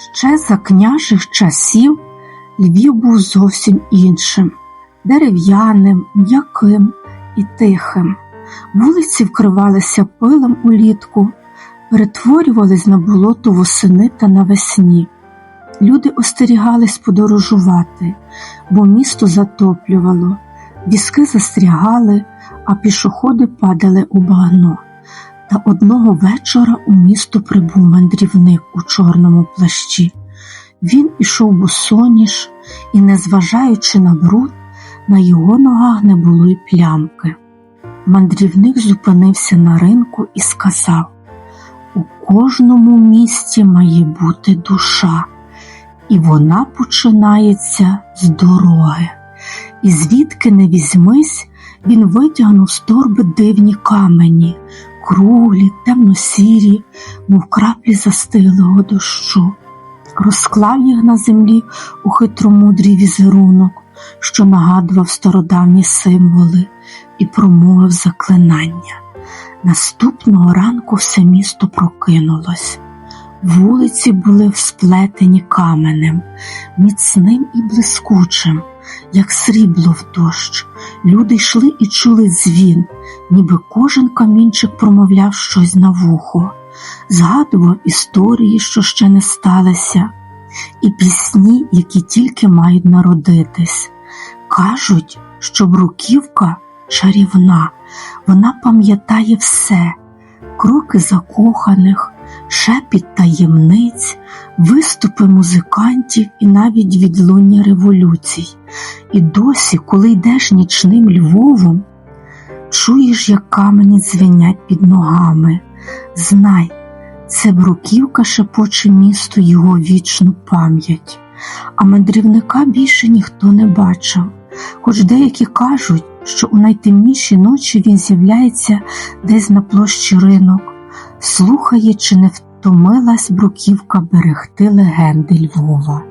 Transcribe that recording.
Ще за княжих часів Львів був зовсім іншим, дерев'яним, м'яким і тихим. Вулиці вкривалися пилом улітку, перетворювались на болото восени та навесні. Люди остерігались подорожувати, бо місто затоплювало, візки застрягали, а пішоходи падали у багно. Та одного вечора у місто прибув мандрівник у чорному плащі. Він ішов босоніж, і, незважаючи на бруд, на його ногах не було й плямки. Мандрівник зупинився на ринку і сказав: У кожному місті має бути душа, і вона починається з дороги. І звідки не візьмись, він витягнув з торби дивні камені, круглі, темно-сірі, мов краплі застиглого дощу, розклав їх на землі у хитромудрій візерунок, що нагадував стародавні символи, і промовив заклинання. Наступного ранку все місто прокинулось. Вулиці були всплетені каменем, міцним і блискучим, як срібло в дощ. Люди йшли і чули дзвін, ніби кожен камінчик промовляв щось на вухо, згадував історії, що ще не сталися, і пісні, які тільки мають народитись. Кажуть, що бруківка чарівна, вона пам'ятає все, кроки закоханих, шепіт таємниць, виступи музикантів і навіть відлуння революцій. І досі, коли йдеш нічним Львовом, чуєш, як камені дзвенять під ногами. Знай, це бруківка шепоче місту його вічну пам'ять, а мандрівника більше ніхто не бачив, хоч деякі кажуть, що у найтемніші ночі він з'являється десь на площі ринок, слухає, чи не втомилась бруківка берегти легенди Львова.